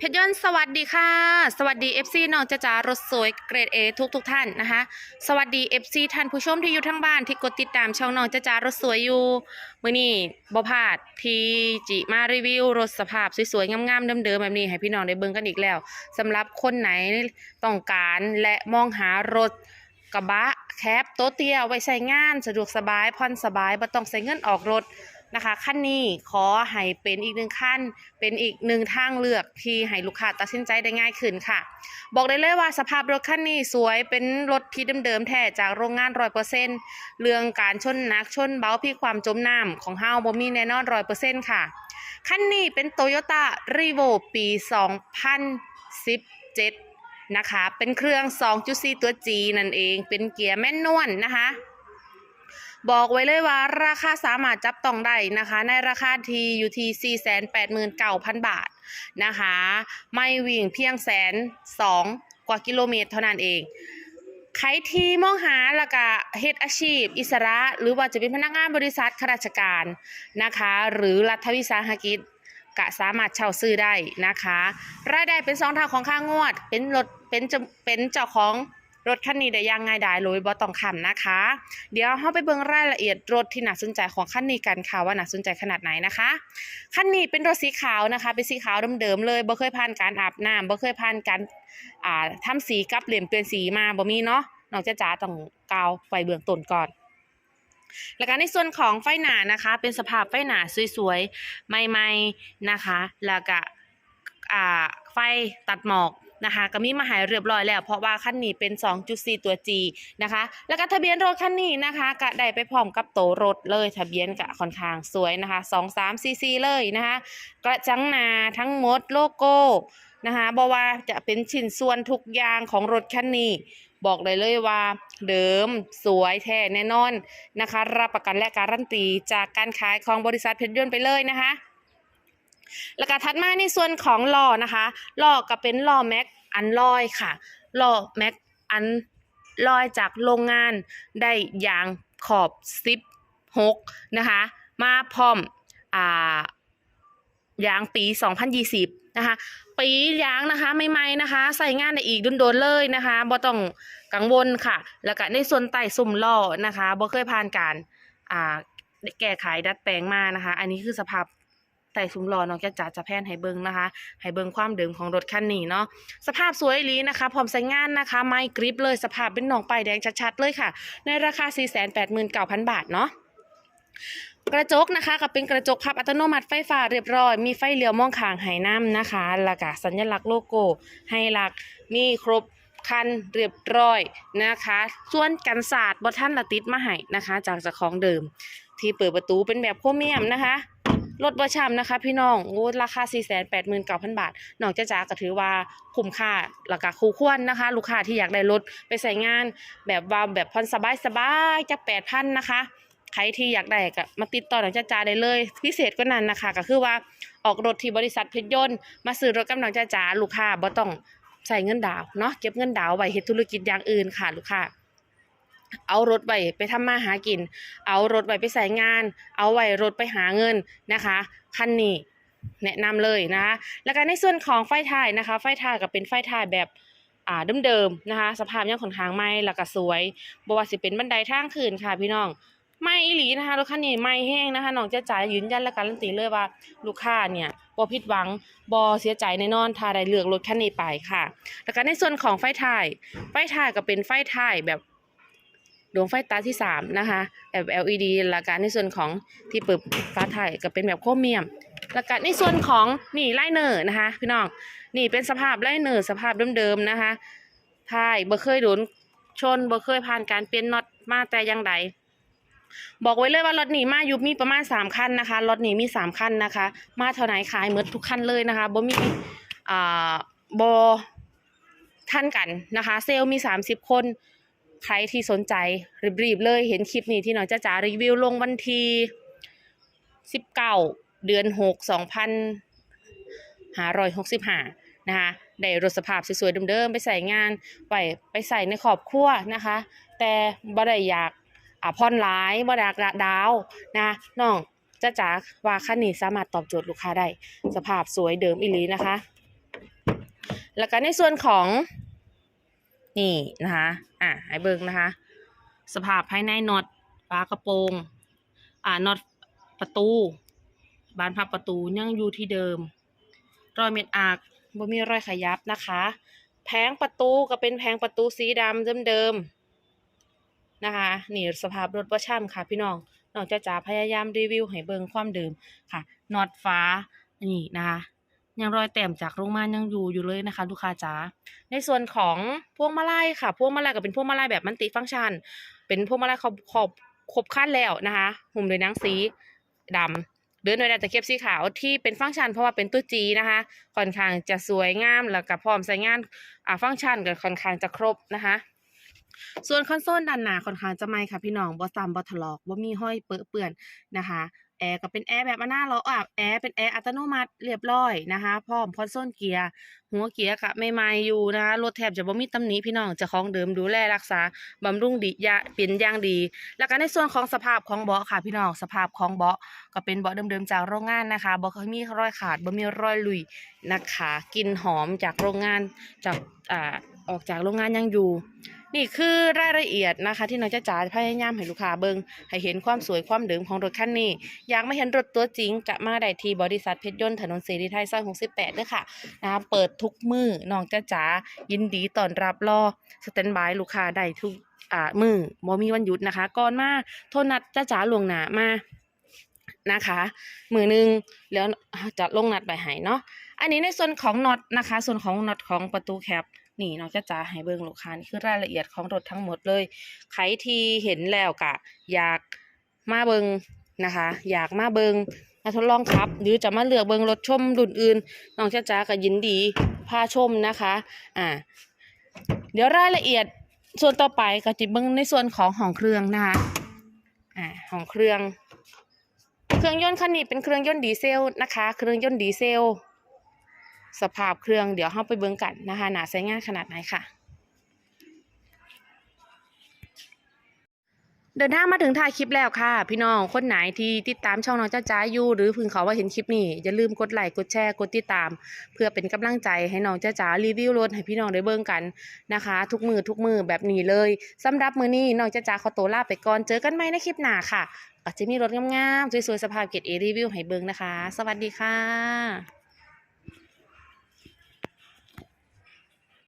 เพชรยนต์สวัสดีค่ะ สวัสดี FC น้องจะจ๋ารถสวยเกรด A ทุกทุกท่านนะคะ สวัสดี FC ท่านผู้ชมที่อยู่ทั้งบ้านที่กดติดตามช่องน้องจะจ๋ารถสวยอยู่มื้อนี้บ่พลาดที่จิมารีวิวรถสภาพสวยๆงามๆเดิมๆแบบนี้ให้พี่น้องได้เบิ่งกันอีกแล้วสำหรับคนไหนต้องการและมองหารถกระบะแคปโตะเตียไว้ใช้งานสะดวกสบายผ่อนสบายบ่ต้องใช้เงินออกรถ นะคะขั้นนี้ขอให้เป็นอีกหนึ่งขั้น เป็นอีกหนึ่งทางเลือกที่ให้ลูกค้าตัดสินใจได้ง่ายขึ้นค่ะ บอกได้เลยว่าสภาพรถคันนี้สวยเป็นรถที่เดิมๆแท้จากโรงงานร้อยเปอร์เซ็นต์เรื่องการชนนักชนเบาพี่ความจมน้ำของเฮาบ่มีแน่นอนร้อยเปอร์เซ็นต์ค่ะคันนี้เป็น Toyota r e v o ปี 2017 นะคะ เป็นเครื่อง 2.4 ตัว G นั่นเอง เป็นเกียร์แม่นนวลนะคะ บอกไว้เลยว่าราคาสามารถจับต้องได้นะคะ ในราคาที่อยู่ที่489,000 บาทนะคะ ไม่วิ่งเพียงแสนสองกว่ากิโลเมตรเท่านั้นเองใครที่มองหาล้วก็เฮ็ดอาชีพ อิสระ หรือว่าจะเป็นพนักงานบริษัทข้าราชการนะคะ หรือรัฐวิสาหกิจก็สามารถเช่าซื้อได้นะคะ รายได้เป็นสองทางของค่างวด เป็นรถเป็นจเป็นเจ้าของ รถคันนี้ได้ยังง่ายดายเลยบ่ต้องคำนะคะ เดี๋ยวเราไปเบิ่งรายละเอียดรถที่น่าสนใจของคันนี้กันค่ะว่าน่าสนใจขนาดไหนนะคะคันนี้เป็นรถสีขาวนะคะเป็นสีขาวเดิมๆเลยบ่เคยผ่านการอาบน้ำบ่เคยผ่านการอ่าทำสีกับเหลี่ยมเปลี่ยนสีมาบ่มีเนาะน้องจ๊ะจ๋าต้องกาวไฟเบื้องต้นก่อนแล้วก็ในส่วนของไฟหน้านะคะ เป็นสภาพไฟหน้าสวยๆใหม่ๆนะคะ แล้วก็ไฟตัดหมอก นะคะก็มีมาหายเรียบร้อยแล้ว เพราะว่าคันนี้เป็น 2.4 ตัว G นะคะ แล้วก็ทะเบียนรถคันนี้นะคะก็ได้ไปพร้อมกับโตรถเลยทะเบียนก็ค่อนข้างสวยนะคะ2 3 4 4เลยนะคะ กระจังหนาทั้งหมดโลโก้นะคะบอกว่าจะเป็นชิ้นส่วนทุกอย่างของรถคันนี้ บอกเลยเลยว่า เดิมสวยแท้แน่นอนนะคะ รับประกันและการันตีจากการขายของบริษัทเพชรยนต์ไปเลยนะคะ แล้วก็ถัดมาในส่วนของล้อนะคะล้อก็เป็นล้อแม็กอันลอยค่ะล้อแม็กอันลอยจากโรงงานได้ยางขอบ16นะคะมาพร้อมอ่ายางปี 2020 นะคะ ปียางนะคะใหม่ๆนะคะ ใส่งานได้อีกโดนๆเลยนะคะบ่ต้องกังวลค่ะ แล้วก็ในส่วนใต้สุ่มล้อนะคะบ่เคยผ่านการอ่าแก้ไขดัดแปลงมานะคะ อันนี้คือสภาพ ใต้สุ่มล้อน้องจะจ๋าจะแพนให้เบิ่งนะคะให้เบิ่งความเดิมของรถคันนี้เนาะสภาพสวยลีนะคะ พร้อมใช้งานนะคะ ไม่กริปเลยสภาพเป็นหนองป้ายแดงชัดๆเลยค่ะ ในราคา 489,000 บาทเนาะกระจกนะคะก็เป็นกระจกพับอัตโนมัติไฟฟ้าเรียบร้อย มีไฟเลี้ยวมองข้างไหน้ำนะคะแล้วก็สัญลักษณ์โลโก้ให้หลักมีครบคันเรียบร้อยนะคะ ส่วนกันศาสตร์บท่านละติดมาให้นะคะ จากจ้าของเดิม ที่เปิดประตูเป็นแบบโครเมียมนะคะ รถบช้ำนะคะ พี่น้องโอ้ราคา 489,000 บาทน้องจ้าจ๋าก็ถือว่าคุ้มค่าแล้วก็คู่ควรนะคะ ลูกค้าที่อยากได้รถไปใส่งานแบบว่าแบบผ่อนสบายสบายๆจะ8,000นะคะใครที่อยากได้ก็มาติดต่อหนังจ้าจ๋าได้เลย พิเศษกว่านั้นนะคะ ก็คือว่าออกรถที่บริษัทเพชรยนต์มาซื้อรถกับหนังจ้าจ๋าลูกค้าบ่ต้องใส่เงินดาวเนาะเก็บเงินดาวไว้เฮ็ดธุรกิจอย่างอื่นค่ะ ลูกค้า เอารถไว้ไปทำมาหากิน เอารถไว้ไปใส่งาน เอาไว้รถไปหาเงินนะคะคันนี้แนะนำเลยนะคะแล้วก็ในส่วนของไฟท้ายนะคะ ไฟท้ายก็เป็นไฟท้ายแบบอ่าเดิมๆนะคะ สภาพยังค่อนข้างใหม่แล้วก็สวยบว่าสิเป็นบันไดทางขึ้นค่ะพี่น้อง ไม่อีหลีนะคะรถคันนี้ไม่แห้งนะคะน้องจะจ่ายยืนยันและการันตีเลยว่า ลูกค้าเนี่ยบ่ผิดหวังบ่เสียใจแน่นอนถ้าได้เลือกรถคันนี้ไปค่ะ แล้วก็ในส่วนของไฟท้าย ไฟท้ายก็เป็นไฟท้ายแบบ ดวงไฟตาที่สามนะคะแบบ LED แล้วก็ในส่วนของที่เปิดฟ้าท้ายก็เป็นแบบโครเมียมแล้วก็ในส่วนของนี่ไลเนอร์นะคะ พี่น้องนี่เป็นสภาพไลเนอร์สภาพเดิมๆนะคะท้ายบ่เคยโดนชนบ่เคยผ่านการเปลี่ยนน็อตมาแต่ย่างใดบอกไว้เลยว่ารถหนีมาอยู่มีประมาณสามคันนะคะรถหนีมีสามคันนะคะ มาเท่าไหนขายหมดทุกคันเลยนะคะบ่มีอ่าบ่ท่านกันนะคะ เซลล์มีสามสิบคน ใครที่สนใจรีบๆเลยเห็นคลิปนี้ที่น้องจ้าจ๋ารีวิวลงวันที่สิบเก้าเดือนหกสองพันหาร้อยหกสิบห้านะคะได้รถสภาพสวยๆเดิมๆไปใส่งานไปไปใส่ในครอบครัวนะคะ แต่บ่ได้อยากอ่าพรหลายบ่ไดากดาวนะน้องจ้าจ๋าว่าคันนี้สามารถตอบโจทย์ลูกค้าได้ สภาพสวยเดิมอีหลีนะคะ แล้วก็ในส่วนของ นี่นะคะ อะให้เบิ่งนะคะ สภาพภายในน็อตฝากระโปรง อ่าน็อตประตู บานพับประตูยังอยู่ที่เดิม รอยเม็ดอากบ่มีรอยขยับนะคะ แผงประตูก็เป็นแผงประตูสีดำเดิมๆนะคะ นี่สภาพรถประช่ำค่ะพี่น้องน้องจะจ๋าพยายามรีวิวให้เบิ่งความเดิมค่ะน็อตฟ้านี่นะคะ ยังรอยแต้มจากโรงงานยังอยู่อยู่เลยนะคะ ลูกค้าจ๋าในส่วนของพวงมาลัยค่ะพวงมาลัยก็เป็นพวงมาลัยแบบมันติฟังก์ชัน เป็นพวงมาลัยครอบครอบครบคันแล้วนะคะหุ้มโดยนังสีดำเดินโดยแต่ตะเข็บสีขาวที่เป็นฟังก์ชัน เพราะว่าเป็นตัวจีนะคะค่อนข้างจะสวยงามแล้วก็พร้อมใช้งานอ่าฟังก์ชันก็ค่อนข้างจะครบนะคะส่วนคอนโซลด้านหน้าค่อนข้างจะไม่ค่ะพี่น้องบ่ซ้ำบ่ถลอกบ่มีห้อยเปื้อเปื้อนนะคะ แอร์ก็เป็นแอร์แบบอนาล็ออะแอร์เป็นแอร์อัตโนมัติเรียบร้อยนะคะพร้อมคอนโซลเกียร์หัวเกียร์ก็ใหม่ๆอยู่นะคะรถแทบจะบ่มีตำหนิพี่น้องเจ้าของเดิมดูแลรักษาบำรุงดียาเป็นอย่างดี แล้วก็ในส่วนของสภาพของเบาะค่ะพี่น้องสภาพของเบาะก็เป็นเบาะเดิมๆจากโรงงานนะคะบ่เคยมีรอยขาดบ่มีรอยลุยนะคะกลิ่นหอมจากโรงงานจากอ่าออกจากโรงงานยังอยู่ นี่คือรายละเอียดนะคะ ที่น้องจ้าจ๋าพยายามให้ลูกค้าเบิงให้เห็นความสวยความเดิมของรถคันนี้ อยากมาเห็นรถตัวจริงจะมาได้ที่บริษัทเพชรยนต์ถนนเสรีไทยซอย68ด้วยค่ะนะคะเปิดทุกมือน้องจ้าจ๋ายินดีต้อนรับรอสแตนบายลูกค้าได้ทุกอ่ามือบ่มีวันหยุดนะคะ ก่อนมาโทรนัดจ้าจ๋าลวงหนามานะคะ มือหนึงแล้วจะลงนัดไปให้เนาะอันนี้ในส่วนของน็อตนะคะ ส่วนของน็อตของประตูแคป นี่น้องจะจ๋าให้เบิ่งลูกค้านี่คือรายละเอียดของรถทั้งหมดเลยใครที่เห็นแล้วกะ อยากมาเบิงนะคะ อยากมาเบิงมาทดลองขับ หรือจะมาเลือกเบิงรถชมรุ่นอื่นน้องจะจ๋าก็ยินดีพาชมนะคะอ่าเดี๋ยวรายละเอียดส่วนต่อไปก็จะเบิงในส่วนของห้องเครื่องนะคะอ่าห้องเครื่อง เครื่องยนต์คันนี้เป็นเครื่องยนต์ดีเซลนะคะ เครื่องยนต์ดีเซล สภาพเครื่องเดี๋ยวเราไปเบิ่งกันนะคะหนาใช้งานขนาดไหนค่ะ เดินทางมาถึงท้ายคลิปแล้วค่ะ พี่น้องคนไหนที่ติดตามช่องน้องจ้าจ้าอยู่หรือพิ่งเขาว่าเห็นคลิปนี้อย่าลืมกดไลค์กดแชร์กดติดตาม เพื่อเป็นกำลังใจให้น้องจ้าจ้ารีวิวรถให้พี่น้องได้เบิ่งกันนะคะ ทุกมือทุกมือแบบนี้เลยสำหรับมือนี้น้องจ้าจ้าขอตัวลาไปก่อนเจอกันใหม่ในคลิปหน้าค่ะอาจจะมีรถงามๆสวยๆสภาพเกรดเอรีวิวให้เบิ่งนะคะ สวัสดีค่ะ